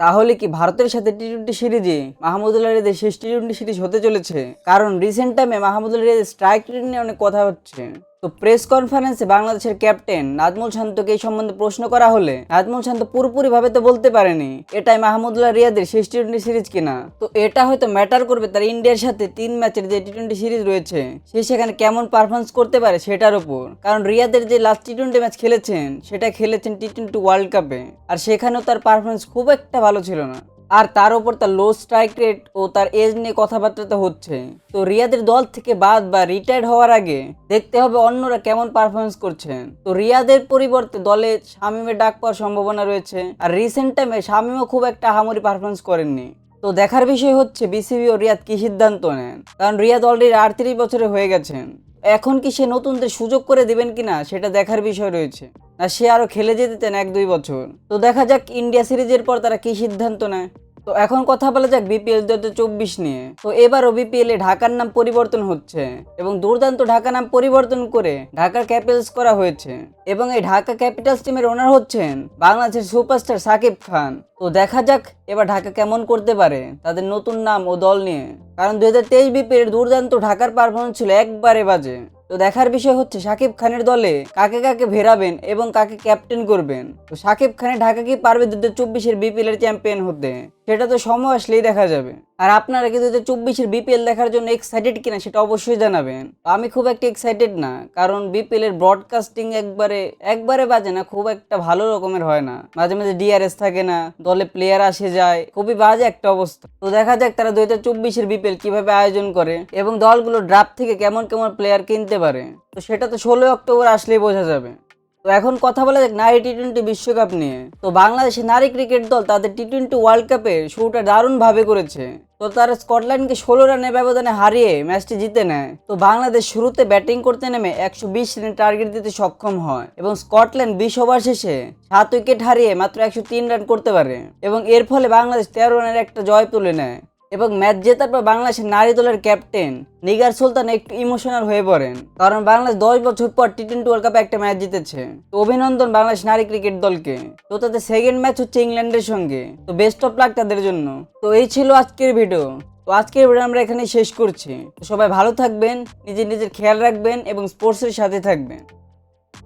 তাহলে কি ভারতের সাথে টি টোয়েন্টি সিরিজে মাহমুদুল্লাহ রিয়াদের শেষ টি টোয়েন্টি সিরিজ হতে চলেছে? কারণ রিসেন্ট টাইমে মাহমুদুল্লাহ রিয়াদের স্ট্রাইক রেট নিয়ে অনেক কথা হচ্ছে। তো প্রেস কনফারেন্সে বাংলাদেশের ক্যাপ্টেন নাজমুল শান্তকে এই সম্বন্ধে প্রশ্ন করা হলে নাজমুল শান্ত পুরোপুরি ভাবে তো বলতে পারেনি, এটাই মাহমুদুল্লাহ রিয়াদের শেষ টি টোয়েন্টি সিরিজ কিনা? তো এটা হয়তো ম্যাটার করবে তার ইন্ডিয়ার সাথে তিন ম্যাচের যে টি টোয়েন্টি সিরিজ রয়েছে, সে সেখানে কেমন পারফরমেন্স করতে পারে সেটার উপর। কারণ রিয়াদের যে লাস্ট টি টোয়েন্টি ম্যাচ খেলেছেন, সেটা খেলেছেন টি টোয়েন্টি ওয়ার্ল্ড কাপে। আর সেখানেও তার পারফরমেন্স খুব একটা ভালো ছিল না। আর তার উপর তার লো স্ট্রাইক রেট ও তার এজ নিয়ে কথাবার্তা তো হচ্ছে। তো রিয়াদের দল থেকে বাদ বা রিটায়ার্ড হওয়ার আগে দেখতে হবে অন্যরা কেমন পারফরমেন্স করছেন তো রিয়াদের পরিবর্তে দলে শামিমের ডাক পাওয়ার সম্ভাবনা রয়েছে। আর রিসেন্ট টাইমে শামিমও খুব একটা হামরি পারফরমেন্স করেননি। তো দেখার বিষয় হচ্ছে বিসিবি ও রিয়াদ কি সিদ্ধান্ত নেন? কারণ রিয়াদ অলরেডি আটত্রিশ বছরে হয়ে গেছেন। এখন কি সে নতুনদের সুযোগ করে দিবেন কিনা সেটা দেখার বিষয় রয়েছে। না সে আরও খেলে যেতে চান এক দুই বছর। তো দেখা যাক ইন্ডিয়া সিরিজের পর তারা কি সিদ্ধান্ত নেয়। তো এখন কথা বলা যাক বিপিএল দু হাজার চব্বিশ নিয়ে। তো এবারও বিপিএল এ ঢাকার নাম পরিবর্তন হচ্ছে এবং দুর্দান্ত ঢাকা নাম পরিবর্তন করে ঢাকার ক্যাপিটালস করা হয়েছে এবং এই ঢাকা ক্যাপিটালস টিমের ওনার হচ্ছেন বাংলাদেশের সুপারস্টার সাকিব খান। তো দেখা যাক এবার ঢাকা কেমন করতে পারে তাদের নতুন নাম ও দল নিয়ে। কারণ দু হাজার তেইশ বিপিএল দুর্দান্ত ঢাকার পারফরমেন্স ছিল একবারে বাজে। তো দেখার বিষয় হচ্ছে সাকিব খানের দলে কাকে কাকে ভেরাবেন এবং কাকে ক্যাপ্টেন করবেন? তো সাকিব খানের ঢাকা কি পারবে দু হাজার চব্বিশের বিপিএল এর চ্যাম্পিয়ন হতে? সেটা তো সময় আসলেই দেখা যাবে। আর আপনারা কি দু হাজার চব্বিশের বিপিএল দেখার জন্য এক্সাইটেড কিনা সেটা অবশ্যই জানাবেন। আমি খুব একটা এক্সাইটেড না, কারণ বিপিএল এর ব্রডকাস্টিং একবারে একবারে বাজে না, খুব একটা ভালো রকমের হয় না। মাঝে মাঝে ডিআরএস থাকে না, দলে প্লেয়ার আসে যায়, খুবই বাজে একটা অবস্থা। তো দেখা যাক তারা দু হাজার চব্বিশের বিপিএল কীভাবে আয়োজন করে এবং দলগুলো ড্রাফট থেকে কেমন কেমন প্লেয়ার কিনতে পারে। তো সেটা তো ষোলোই অক্টোবর আসলেই বোঝা যাবে। তো এখন কথা বলা যাক নারী টি টোয়েন্টি বিশ্বকাপ নিয়ে। তো বাংলাদেশের নারী ক্রিকেট দল তাদের টি টোয়েন্টি ওয়ার্ল্ড কাপে শুরুটা দারুণভাবে করেছে। তো তারা স্কটল্যান্ডকে ষোলো রানের ব্যবধানে হারিয়ে ম্যাচটি জিতে নেয়। তো বাংলাদেশ শুরুতে ব্যাটিং করতে নেমে একশো বিশ রানের টার্গেট দিতে সক্ষম হয় এবং স্কটল্যান্ড বিশ ওভার শেষে সাত উইকেট হারিয়ে মাত্র একশো তিন রান করতে পারে এবং এর ফলে বাংলাদেশ তেরো রানের একটা জয় তুলে নেয়। এবং ম্যাচ জেতার পর বাংলাদেশের নারী দলের ক্যাপ্টেন নিগার সুলতান একটু ইমোশনাল হয়ে পড়েন, কারণ বাংলাদেশ দশ বছর পর টি টোয়েন্টি ওয়ার্ল্ড কাপে একটা ম্যাচ জিতেছে। তো অভিনন্দন বাংলাদেশ নারী ক্রিকেট দলকে। তো তাদের সেকেন্ড ম্যাচ হচ্ছে ইংল্যান্ডের সঙ্গে। তো বেস্ট অফ লাক তাদের জন্য। তো এই ছিল আজকের ভিডিও তো আজকের ভিডিও আমরা এখানেই শেষ করছি। সবাই ভালো থাকবেন, নিজের নিজের খেয়াল রাখবেন এবং স্পোর্টসের সাথে থাকবেন।